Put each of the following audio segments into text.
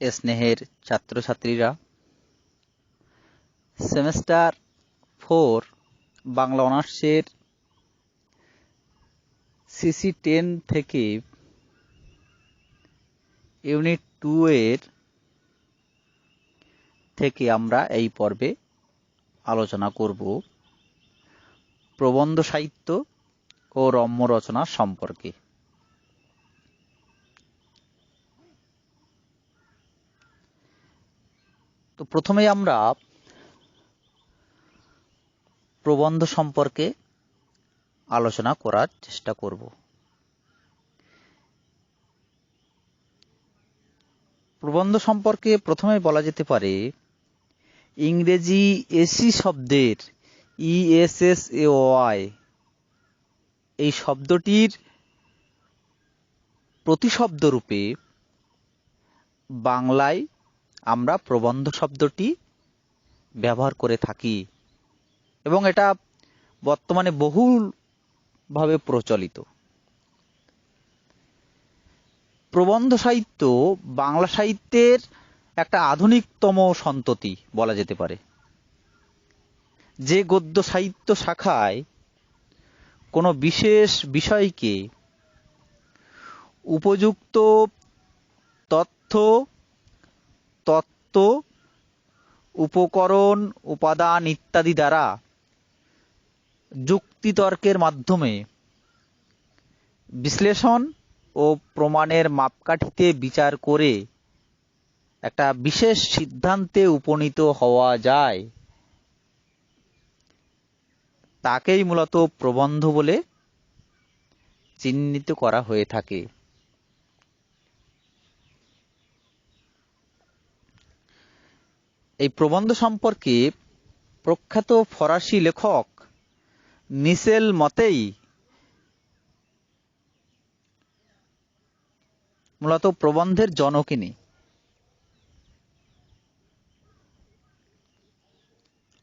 স্নেহের ছাত্রছাত্রীরা। Semester four Bangla অনার্সের সিসি টেন থেকে ইউনিট টু এর থেকে আমরা এই পর্বে আলোচনা করব। প্রবন্ধ সাহিত্য ও রম্য রচনা সম্পর্কে। তো প্রথমেই আমরা প্রবন্ধ সম্পর্কে আলোচনা করার চেষ্টা করব। প্রবন্ধ সম্পর্কে প্রথমে বলা যেতে পারে, ইংরেজি এসি শব্দের ইএসএস এ ওয়াই এই শব্দটির প্রতিশব্দ রূপে বাংলায় আমরা প্রবন্ধ শব্দটি ব্যবহার করে থাকি। এবং এটা বর্তমানে বহুলভাবে প্রচলিত। প্রবন্ধ সাহিত্য বাংলা সাহিত্যের একটা আধুনিকতম সন্ততি বলা যেতে পারে। যে গদ্য সাহিত্য শাখায় কোনো বিশেষ বিষয়কে উপযুক্ত তথ্য তত্ত্ব, উপকরণ, উপাদান ইত্যাদি দ্বারা যুক্তিতর্কের মাধ্যমে বিশ্লেষণ ও প্রমাণের মাপকাঠিতে বিচার করে একটা বিশেষ সিদ্ধান্তে উপনীত হওয়া যায়। তাকেই মূলত প্রবন্ধ বলে চিহ্নিত করা হয়ে থাকে। এই প্রবন্ধ সম্পর্কে প্রখ্যাত ফরাসি লেখক নিসেল মতেই মূলত প্রবন্ধের জনকিনী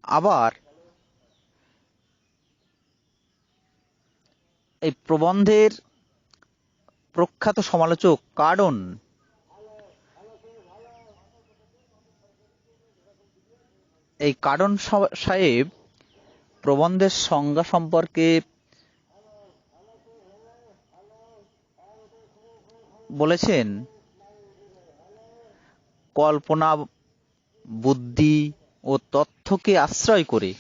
আবার এই প্রবন্ধের প্রখ্যাত সমালোচক কার্ডন এই কার্ডন সাহেব প্রবন্ধের সংজ্ঞা সম্পর্কে বলেছেন, কল্পনা, বুদ্ধি ও তথ্যকে আশ্রয় করে।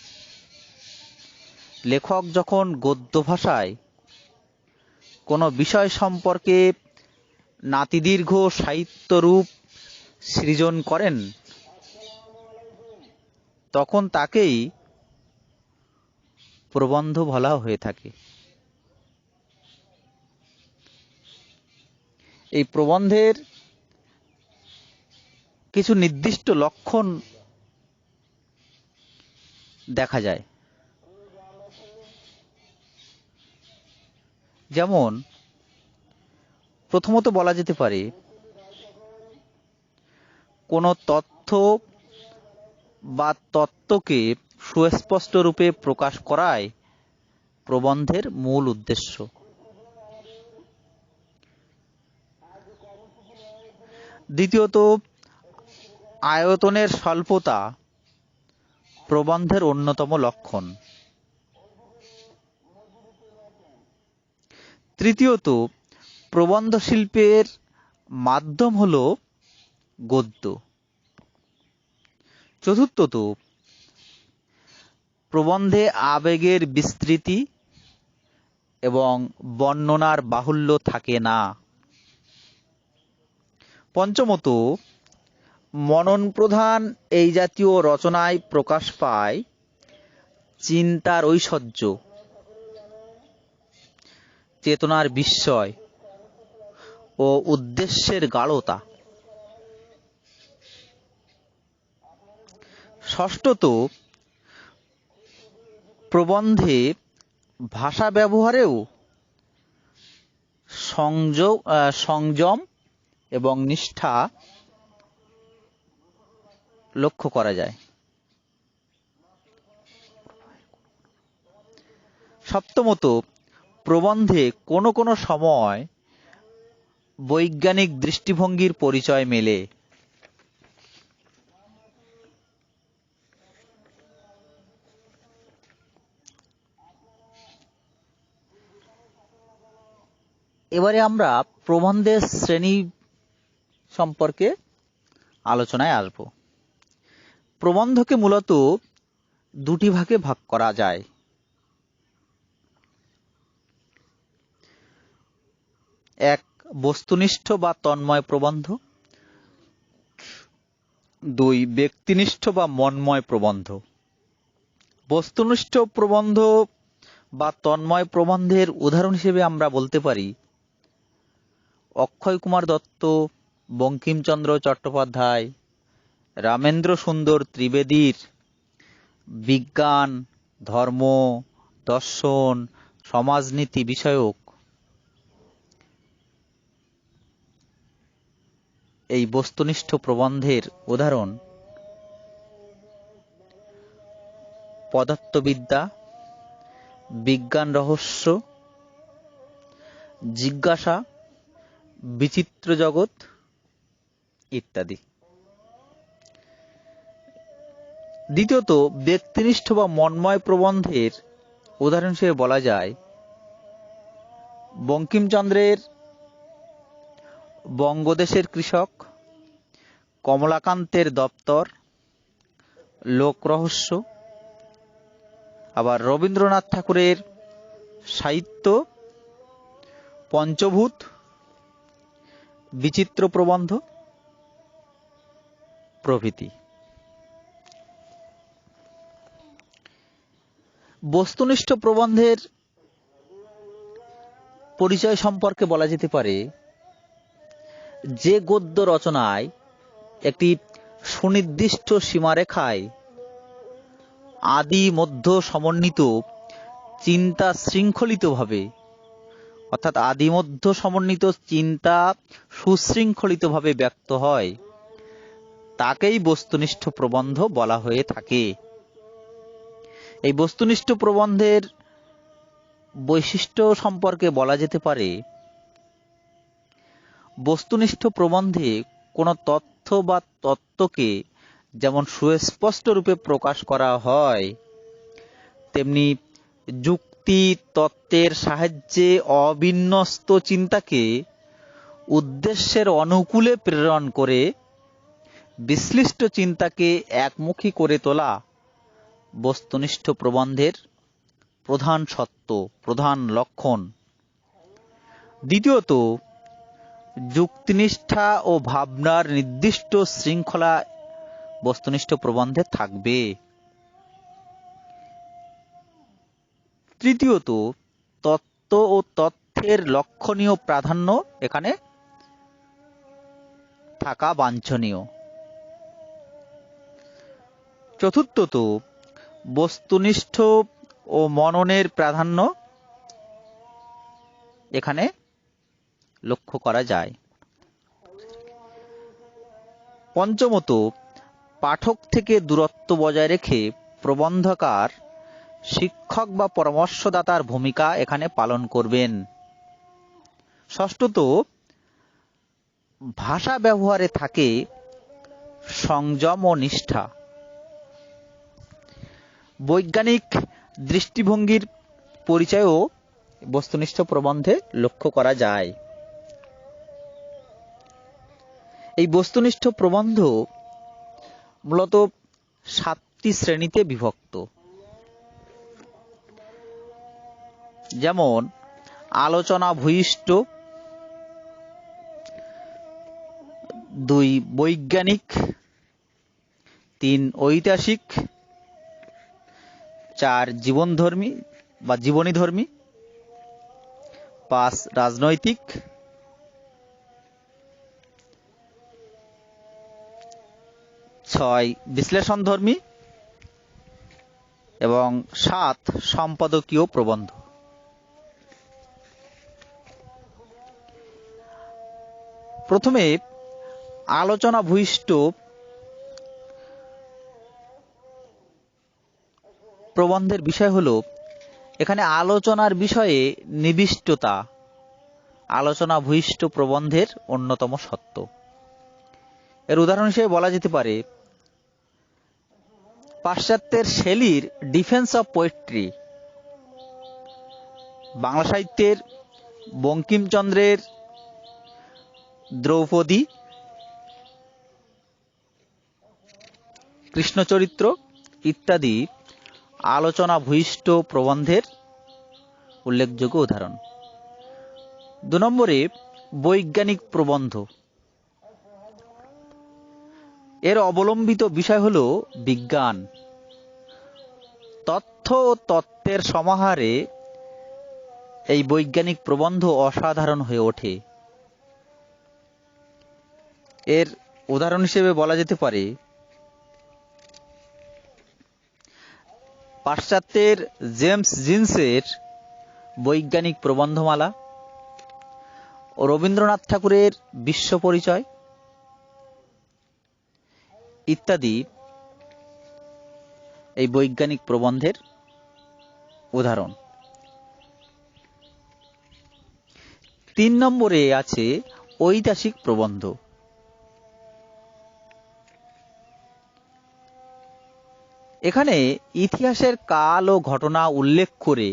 লেখক যখন গদ্য ভাষায় কোনো বিষয় সম্পর্কে নাতিদীর্ঘ সাহিত্যরূপ সৃজন করেন তখন তাকেই প্রবন্ধ বলা হয়ে থাকে। এই প্রবন্ধের কিছু নির্দিষ্ট লক্ষণ দেখা যায়। যেমন, প্রথমত বলা যেতে পারে, কোনো তথ্য বা তত্ত্বকে সুস্পষ্ট রূপে প্রকাশ করায় প্রবন্ধের মূল উদ্দেশ্য। দ্বিতীয়ত, আয়তনের স্বল্পতা প্রবন্ধের অন্যতম লক্ষণ। তৃতীয়ত প্রবন্ধ শিল্পের মাধ্যম হল গদ্য। চতুর্থত, প্রবন্ধে আবেগের বিস্তৃতি এবং বর্ণনার বাহুল্য থাকে না। পঞ্চমত, মনন প্রধান এই জাতীয় রচনায় প্রকাশ পায় চিন্তার ঐশ্বর্য, চেতনার বিস্ময় ও উদ্দেশ্যের গাঢ়তা। ষষ্ঠত প্রবন্ধে ভাষা ব্যবহারেও সংযোগ সংযম এবং নিষ্ঠা লক্ষ্য করা যায়। সপ্তমত প্রবন্ধে কোনো কোনো সময় বৈজ্ঞানিক দৃষ্টিভঙ্গির পরিচয় মেলে। এবারে আমরা প্রবন্ধের শ্রেণি সম্পর্কে আলোচনায় আসব। প্রবন্ধকে মূলত দুটি ভাগে ভাগ করা যায়। এক, বস্তুনিষ্ঠ বা তন্ময় প্রবন্ধ। দুই, ব্যক্তিনিষ্ঠ বা মনময় প্রবন্ধ। বস্তুনিষ্ঠ প্রবন্ধ বা তন্ময় প্রবন্ধের উদাহরণ হিসেবে আমরা বলতে পারি অক্ষয় কুমার দত্ত, বঙ্কিমচন্দ্র চট্টোপাধ্যায়, রামেন্দ্র সুন্দর ত্রিবেদীর বিজ্ঞান, ধর্ম, দর্শন, সমাজনীতি বিষয়ক। এই বস্তুনিষ্ঠ প্রবন্ধের উদাহরণ, পদার্থবিদ্যা, বিজ্ঞান রহস্য, জিজ্ঞাসা বিচিত্র জগৎ ইত্যাদি। দ্বিতীয়ত, ব্যক্তিনিষ্ঠ বা মন্ময় প্রবন্ধের উদাহরণ হিসেবে বলা যায়, বঙ্কিমচন্দ্রের বঙ্গদেশের কৃষক, কমলাকান্তের দপ্তর, লোক রহস্য, আবার রবীন্দ্রনাথ ঠাকুরের সাহিত্য, পঞ্চভূত বিচিত্র প্রবন্ধ? প্রভৃতি। বস্তুনিষ্ঠ প্রবন্ধের পরিচয় সম্পর্কে বলা যেতে পারে, যে গদ্য রচনায় একটি সুনির্দিষ্ট সীমারেখায় আদি মধ্য সমন্বিত চিন্তা শৃঙ্খলিতভাবে অর্থাৎ আদিমধ্য সমন্বিত চিন্তা সুশৃঙ্খলিতভাবে ব্যক্ত হয়। তাকেই বস্তুনিষ্ঠ প্রবন্ধ বলা হয়ে থাকে। এই বস্তুনিষ্ঠ প্রবন্ধের বৈশিষ্ট্য সম্পর্কে বলা যেতে পারে, বস্তুনিষ্ঠ প্রবন্ধে কোনো তথ্য বা তত্ত্বকে যেমন সুস্পষ্ট রূপে প্রকাশ করা হয়, তেমনি যুক্তি তত্ত্বের সাহায্যে অবিন্যস্ত চিন্তাকে উদ্দেশ্যের অনুকূলে প্রেরণ করে বিশ্লিষ্ট চিন্তাকে একমুখী করে তোলা বস্তুনিষ্ঠ প্রবন্ধের প্রধান সত্য, প্রধান লক্ষণ। দ্বিতীয়ত, যুক্তিনিষ্ঠা ও ভাবনার নির্দিষ্ট শৃঙ্খলা বস্তুনিষ্ঠ প্রবন্ধে থাকবে। তৃতীয়ত, তত্ত্ব ও তথ্যের লক্ষণীয় প্রাধান্য এখানে থাকা বাঞ্ছনীয়। চতুর্থত, বস্তুনিষ্ঠ ও মননের প্রাধান্য এখানে লক্ষ্য করা যায়। পঞ্চমত, পাঠক থেকে দূরত্ব বজায় রেখে প্রবন্ধকার শিক্ষক বা পরামর্শদাতার ভূমিকা এখানে পালন করবেন। ষষ্ঠত, ভাষা ব্যবহারে থাকে সংযম ও নিষ্ঠা। বৈজ্ঞানিক দৃষ্টিভঙ্গির পরিচয়ও বস্তুনিষ্ঠ প্রবন্ধে লক্ষ্য করা যায়। এই বস্তুনিষ্ঠ প্রবন্ধ মূলত সাতটি শ্রেণীতে বিভক্ত। যেমন, আলোচনা ভূয়িষ্ঠ। দুই, বৈজ্ঞানিক। তিন, ঐতিহাসিক। চার, জীবনধর্মী বা জীবনীধর্মী। পাঁচ, রাজনৈতিক। ছয়, বিশ্লেষণধর্মী। এবং সাত, সম্পাদকীয় প্রবন্ধ। প্রথমে আলোচনা ভূইষ্ঠ প্রবন্ধের বিষয় হল, এখানে আলোচনার বিষয়ে নিবিষ্টতা, আলোচনা ভূইষ্ঠ প্রবন্ধের অন্যতম সত্য। এর উদাহরণ হিসেবে বলা যেতে পারে, পাশ্চাত্যের শেলির ডিফেন্স অফ পোয়েট্রি, বাংলা সাহিত্যের বঙ্কিমচন্দ্রের দ্রৌপদী, কৃষ্ণচরিত্র ইত্যাদি আলোচনা ভূয়িষ্ঠ প্রবন্ধের উল্লেখযোগ্য উদাহরণ। দু নম্বরে বৈজ্ঞানিক প্রবন্ধ। এর অবলম্বিত বিষয় হল বিজ্ঞান। তথ্য ও তত্ত্বের সমাহারে এই বৈজ্ঞানিক প্রবন্ধ অসাধারণ হয়ে ওঠে। এর উদাহরণ হিসেবে বলা যেতে পারে, পাশ্চাত্যের জেমস জিন্সের বৈজ্ঞানিক প্রবন্ধমালা রবীন্দ্রনাথ ঠাকুরের বিশ্ব পরিচয় ইত্যাদি এই বৈজ্ঞানিক প্রবন্ধের উদাহরণ। তিন নম্বরে আছে ঐতিহাসিক প্রবন্ধ। এখানে ইতিহাসের কাল ও ঘটনা উল্লেখ করে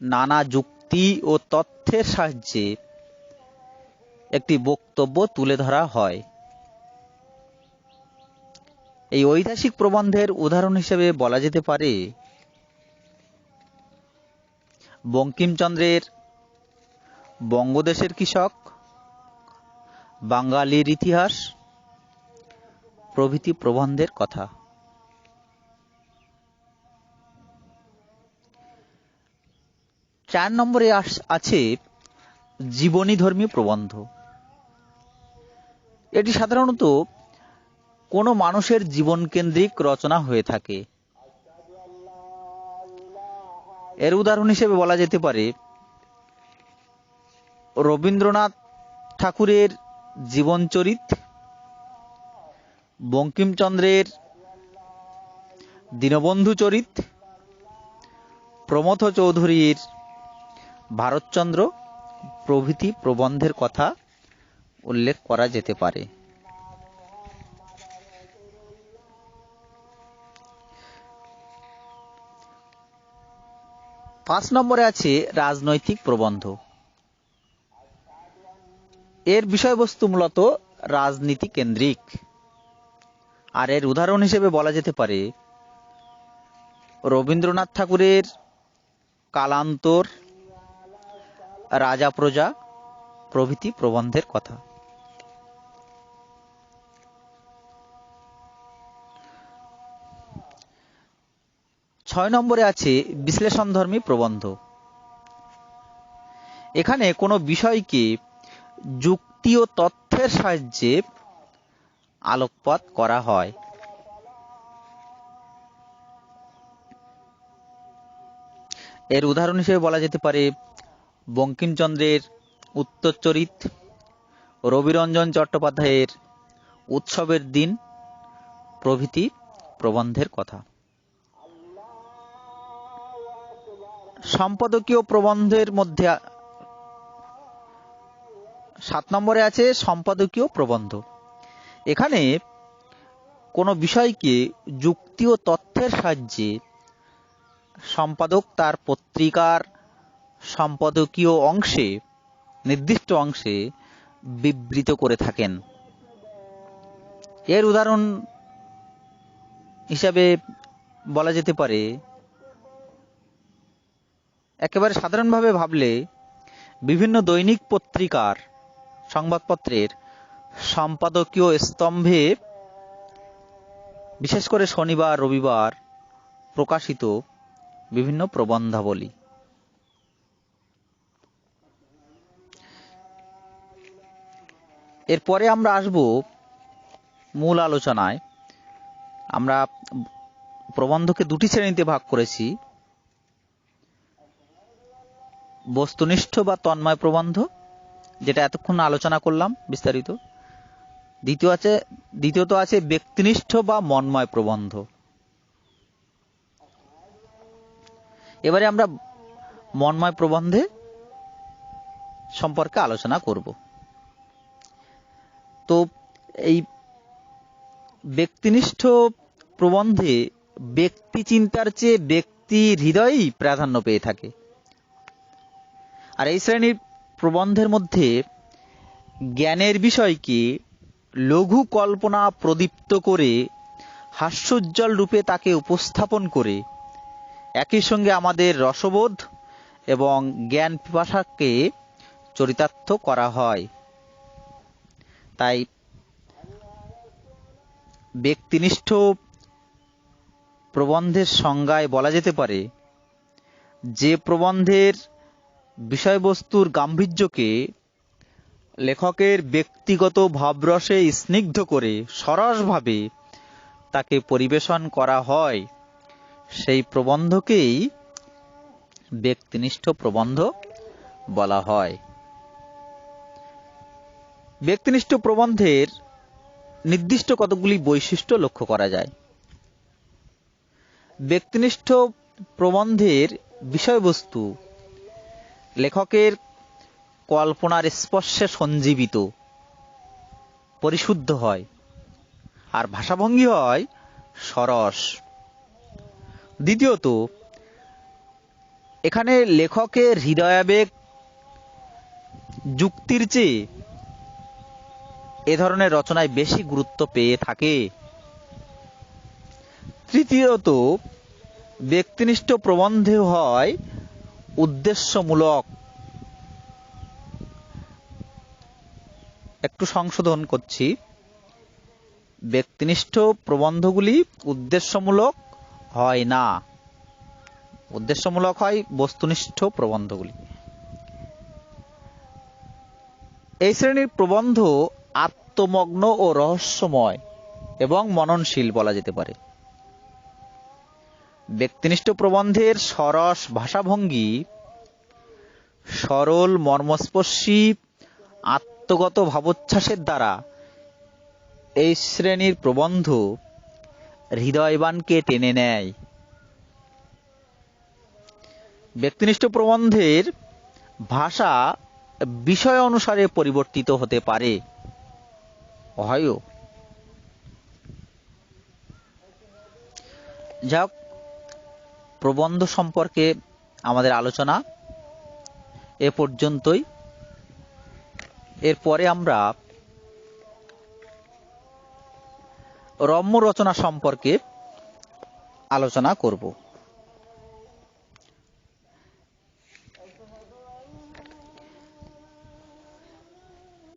নানা যুক্তি ও তথ্যের সাহায্যে একটি বক্তব্য তুলে ধরা হয়। এই ঐতিহাসিক প্রবন্ধের উদাহরণ হিসেবে বলা যেতে পারে বঙ্কিমচন্দ্রের বঙ্গদেশের কৃষক, বাঙালির ইতিহাস প্রভৃতি প্রবন্ধের কথা। চার নম্বরে আছে জীবনীধর্মী প্রবন্ধ। এটি সাধারণত কোনো মানুষের জীবন কেন্দ্রিক রচনা হয়ে থাকে। এর উদাহরণ হিসেবে বলা যেতে পারে, রবীন্দ্রনাথ ঠাকুরের জীবনচরিত, বঙ্কিমচন্দ্রের দীনবন্ধু চরিত, প্রমথ চৌধুরীর ভারতচন্দ্র প্রভৃতি প্রবন্ধের কথা উল্লেখ করা যেতে পারে। পাঁচ নম্বরে আছে রাজনৈতিক প্রবন্ধ। এর বিষয়বস্তু মূলত রাজনীতি কেন্দ্রিক। আর এর উদাহরণ হিসেবে বলা যেতে পারে রবীন্দ্রনাথ ঠাকুরের কালান্তর রাজা প্রজা প্রভৃতি প্রবন্ধের কথা। ছয় নম্বরে আছে বিশ্লেষণধর্মী প্রবন্ধ। এখানে কোনো বিষয়কে যুক্তি ও তথ্যের সাহায্যে আলোকপাত করা হয়। এর উদাহরণ হিসেবে বলা যেতে পারে বঙ্কিমচন্দ্রের উত্তরচরিত রবিরঞ্জন চট্টোপাধ্যায়ের উৎসবের দিন প্রভৃতি প্রবন্ধের কথা। সম্পাদকীয় প্রবন্ধের মধ্যে সাত নম্বরে আছে সম্পাদকীয় প্রবন্ধ। এখানে কোনো বিষয়কে যুক্তি ও তথ্যের সাহায্যে সম্পাদক তার পত্রিকার সম্পাদকীয় অংশে, নির্দিষ্ট অংশে বিবৃত করে থাকেন। এর উদাহরণ হিসাবে বলা যেতে পারে, একেবারে সাধারণভাবে ভাবলে বিভিন্ন দৈনিক পত্রিকার সংবাদপত্রের সম্পাদকীয় স্তম্ভে বিশেষ করে শনিবার, রবিবার প্রকাশিত বিভিন্ন প্রবন্ধাবলী। এরপরে আমরা আসব মূল আলোচনায়। আমরা প্রবন্ধকে দুটি শ্রেণীতে ভাগ করেছি। বস্তুনিষ্ঠ বা তন্ময় প্রবন্ধ, যেটা এতক্ষণ আলোচনা করলাম বিস্তারিত। দ্বিতীয় আছে, দ্বিতীয়ত আছে ব্যক্তিনিষ্ঠ বা মনময় প্রবন্ধ। এবারে আমরা মনময় প্রবন্ধে সম্পর্কে আলোচনা করব। তো এই ব্যক্তিনিষ্ঠ প্রবন্ধে ব্যক্তি চিন্তার চেয়ে ব্যক্তি হৃদয়ই প্রাধান্য পেয়ে থাকে। আর এই শ্রেণির প্রবন্ধের মধ্যে জ্ঞানের বিষয়কে লঘু কল্পনা প্রদীপ্ত করে, হাস্যোজ্জ্বল রূপে তাকে উপস্থাপন করে, একই সঙ্গে আমাদের রসবোধ এবং জ্ঞান পিপাসাকে চরিতার্থ করা হয়। তাই ব্যক্তিনিষ্ঠ প্রবন্ধের সংজ্ঞায় বলা যেতে পারে, যে প্রবন্ধের বিষয়বস্তুর গাম্ভীর্যকে লেখকের ব্যক্তিগত ভাবরসে স্নিগ্ধ করে সরসভাবে তাকে পরিবেশন করা হয়, সেই প্রবন্ধকেই ব্যক্তিনিষ্ঠ প্রবন্ধ বলা হয়। ব্যক্তিনিষ্ঠ প্রবন্ধের নির্দিষ্ট কতগুলি বৈশিষ্ট্য লক্ষ্য করা যায়? ব্যক্তিনিষ্ঠ প্রবন্ধের বিষয়বস্তু, লেখকের কল্পনার স্পর্শে সঞ্জীবিত, পরিশুদ্ধ হয়, আর ভাষাভঙ্গি হয় সরস। দ্বিতীয়ত, এখানে লেখকের হৃদয়াবেগ, যুক্তির চেয়ে এ ধরনের রচনায় বেশি গুরুত্ব পেয়ে থাকে। তৃতীয়ত, ব্যক্তিনিষ্ঠ প্রবন্ধে হয় উদ্দেশ্যমূলক। একটু সংশোধন করছি। ব্যক্তিনিষ্ঠ প্রবন্ধগুলি উদ্দেশ্যমূলক হয় না। উদ্দেশ্যমূলক হয় বস্তুনিষ্ঠ প্রবন্ধগুলি। এই শ্রেণির প্রবন্ধ আত্মমগ্ন ও রহস্যময় এবং মননশীল বলা যেতে পারে। ব্যক্তিনিষ্ঠ প্রবন্ধের সরস ভাষাভঙ্গি, সরল মর্মস্পর্শী, আত্মগত ভাবোচ্ছ্বাসের দ্বারা এই শ্রেণির প্রবন্ধ হৃদয়বানকে টেনে নেয়। ব্যক্তিনিষ্ঠ প্রবন্ধের ভাষা বিষয় অনুসারে পরিবর্তিত হতে পারে। হয়ও যাক প্রবন্ধ সম্পর্কে আমাদের আলোচনা এ পর্যন্তই। এরপরে আমরা রম্য রচনা সম্পর্কে আলোচনা করব।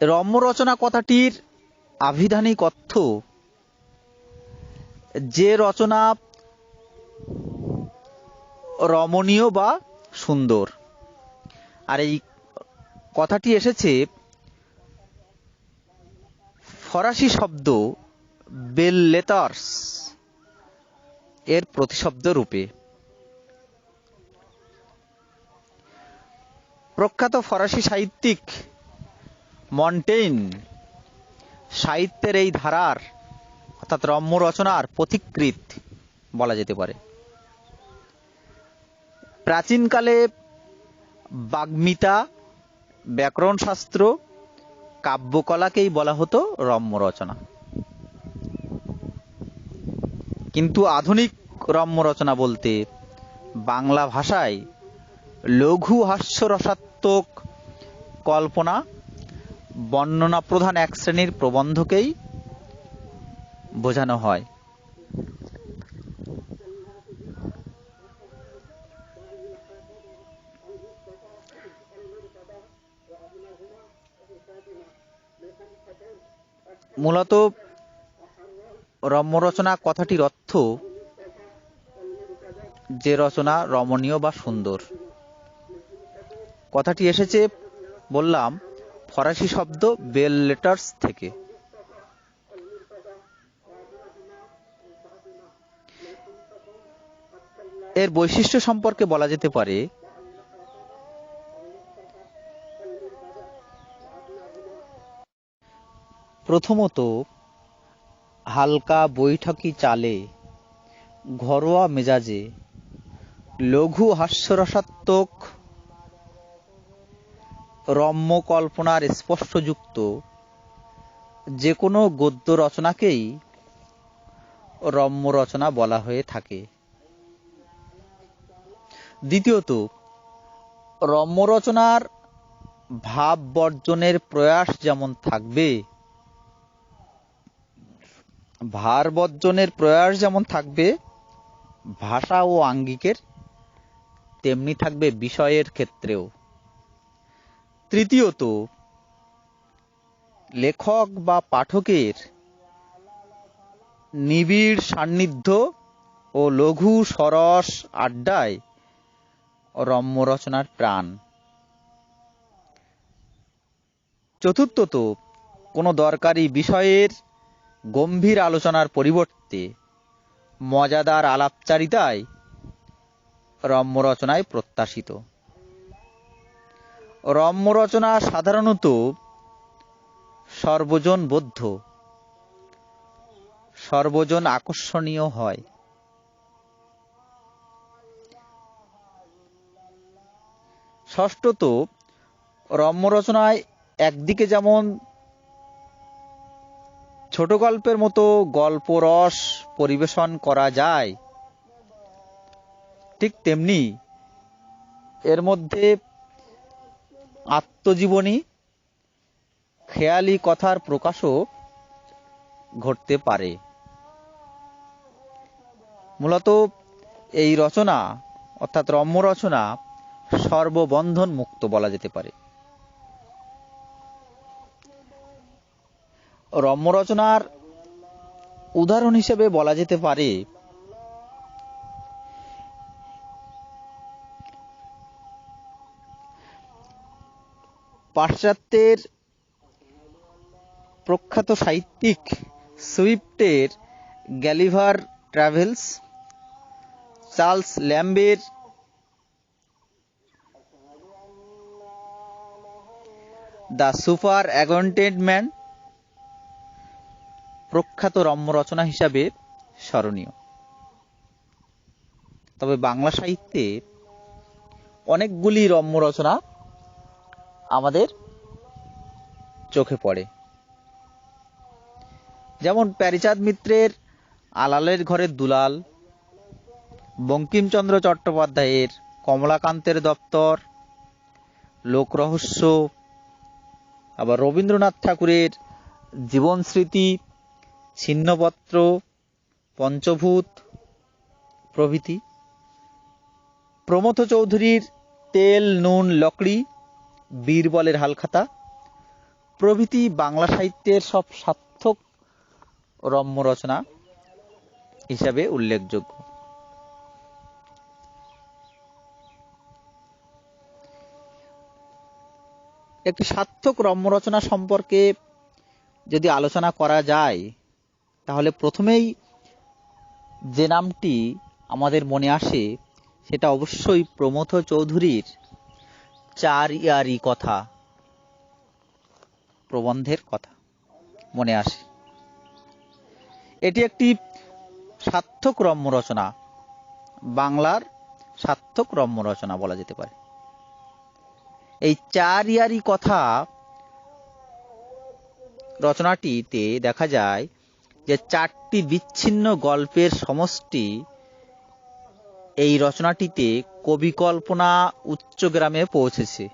রম্য রচনা কথাটির আভিধানিক অর্থ যে রচনা রমণীয় বা সুন্দর। আর এই কথাটি এসেছে, ফরাসি শব্দ বেল লেটার্স এর প্রতিশব্দ রূপে। প্রখ্যাত ফরাসি সাহিত্যিক মন্টেইন সাহিত্যের এই ধারার, অর্থাৎ রম্য রচনার পথিকৃত বলা যেতে পারে। প্রাচীনকালে বাগ্মিতা, ব্যাকরণ শাস্ত্র, কাব্যকলাকেই বলা হতো রম্য রচনা। কিন্তু আধুনিক রম্য রচনা বলতে বাংলা ভাষায় লঘু হাস্যরসাত্মক কল্পনা বর্ণনা প্রধান এক শ্রেণির প্রবন্ধকেই বোঝানো হয়। মূলত রম্য রচনা কথাটির অর্থ যে রচনা রমণীয় বা সুন্দর। কথাটি এসেছে, বললাম ফরাসি শব্দ বেল লেটার্স থেকে। এর বৈশিষ্ট্য সম্পর্কে বলা যেতে পারে, প্রথমত, হালকা বৈঠকি চালে, ঘরোয়া মেজাজে, লঘু হাস্যরসাত্মক রম্য কল্পনার স্পষ্টযুক্ত যে কোনো গদ্য রচনাকেই রম্য রচনা বলা হয়ে থাকে। দ্বিতীয়ত, রম্য রচনার ভাব বর্জনের প্রয়াস যেমন থাকবে, ভার বর্জনের প্রয়াস যেমন থাকবে, ভাষা ও আঙ্গিকের, তেমনি থাকবে বিষয়ের ক্ষেত্রেও। তৃতীয়ত, লেখক বা পাঠকের নিবিড় সান্নিধ্য ও লঘু সরস আড্ডায় রম্য রচনার প্রাণ। চতুর্থত, কোনো দরকারি বিষয়ের গম্ভীর আলোচনার পরিবর্তে মজাদার আলাপচারিতায় রম্য রচনায় প্রত্যাশিত। রম্য রচনা সাধারণত সর্বজন বদ্ধ। সর্বজন আকর্ষণীয় হয়। ষষ্ঠত, রম্য রচনায় একদিকে যেমন ছোট গল্পের মতো গল্প রস পরিবেশন করা যায়, ঠিক তেমনি এর মধ্যে আত্মজীবনী, খেয়ালি কথার প্রকাশও ঘটতে পারে। মূলত এই রচনা, অর্থাৎ রম্য রচনা সর্ববন্ধন মুক্ত বলা যেতে পারে। রম্য রচনার উদাহরণ হিসেবে বলা যেতে পারে পাশ্চাত্যের প্রখ্যাত সাহিত্যিক সুইফটের গ্যালিভার ট্রাভেলস, চার্লস ল্যাম্বের দ্য সুপার অ্যাগন্টেড ম্যান প্রখ্যাত রম্য রচনা হিসাবে স্মরণীয়। তবে বাংলা সাহিত্যে অনেকগুলি রম্য রচনা আমাদের চোখে পড়ে। যেমন প্যারিচাঁদ মিত্রের আলালের ঘরের দুলাল, বঙ্কিমচন্দ্র চট্টোপাধ্যায়ের কমলাকান্তের দপ্তর, লোকরহস্য, আবার রবীন্দ্রনাথ ঠাকুরের জীবন স্মৃতি ছিন্নপত্র, পঞ্চভূত প্রভৃতি। প্রমথ চৌধুরীর তেল, নুন, লকড়ি বীরবলের হালখাতা। প্রভৃতি বাংলা সাহিত্যের সব সার্থক রম্য রচনা হিসাবে উল্লেখযোগ্য। একটি সার্থক রম্য রচনা সম্পর্কে যদি আলোচনা করা যায়, তাহলে প্রথমেই যে নামটি আমাদের মনে আসে, সেটা অবশ্যই প্রমথ চৌধুরীর চার ইয়ারি কথা। প্রবন্ধের কথা মনে আসে। এটি একটি সার্থক রম্য রচনা। বাংলার সার্থক রম্য রচনা বলা যেতে পারে। এই চার ইয়ারি কথা রচনাটিতে দেখা যায় যে চারটি বিচ্ছিন্ন গল্পের সমষ্টি এই রচনাটিতে কবি কল্পনা উচ্চগ্রামে পৌঁছেছে।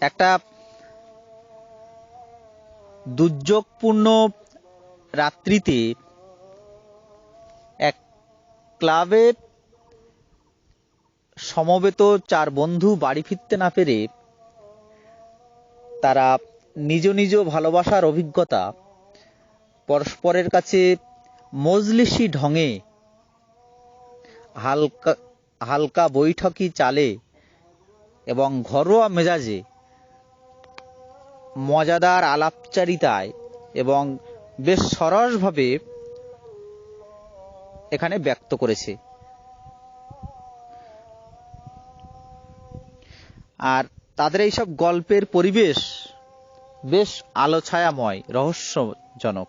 একটা দুর্যোগপূর্ণ রাত্রিতে এক ক্লাবে সমবেত চার বন্ধু বাড়ি ফিরতে না পেরে তারা নিজ নিজ ভালোবাসার অভিজ্ঞতা পরস্পরের কাছে মজলিসি ঢঙে। হালকা হালকা বৈঠকি চালে এবং ঘরোয়া মেজাজে মজাদার আলাপচারিতায় এবং বেশ সরসভাবে এখানে ব্যক্ত করেছে। আর তাদের এইসব গল্পের পরিবেশ বেশ আলোছায়াময়, রহস্যজনক।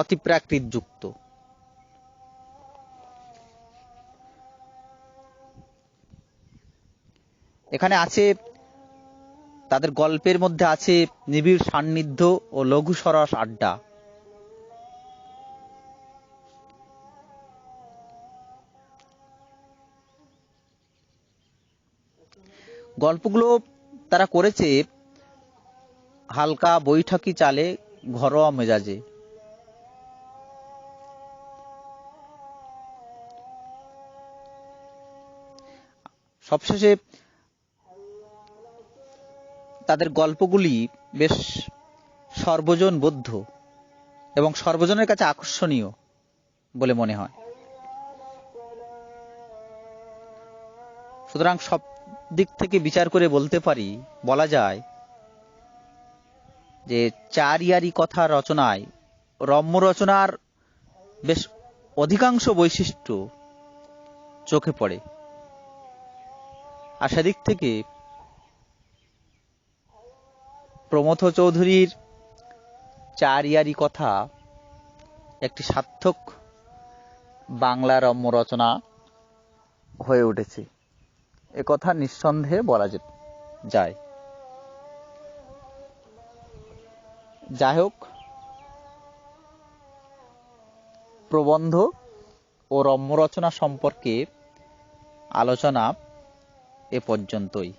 অতিপ্রাকৃত যুক্ত এখানে আছে, তাদের গল্পের মধ্যে আছে নিবিড় সান্নিধ্য ও লঘু সরস আড্ডা। গল্পগুলো তারা করেছে হালকা বৈঠকি চালে ঘরোয়া মেজাজে। সবশেষে তাদের গল্পগুলি বেশ সর্বজন বদ্ধ এবং সর্বজনের কাছে আকর্ষণীয় বলে মনে হয়। সুতরাং সব দিক থেকে বিচার করে বলতে পারি, বলা যায় যে চার ইয়ারি কথা রচনায়, রম্য রচনার বেশ অধিকাংশ বৈশিষ্ট্য চোখে পড়ে। আর সেদিক থেকে প্রমথ চৌধুরীর চার ইয়ারি কথা একটি সার্থক বাংলা রম্য রচনা হয়ে উঠেছে। এ কথা নিঃসন্দেহে বলা যায়। যাই হোক, প্রবন্ধ ও রম্য রচনা সম্পর্কে আলোচনা এ পর্যন্তই।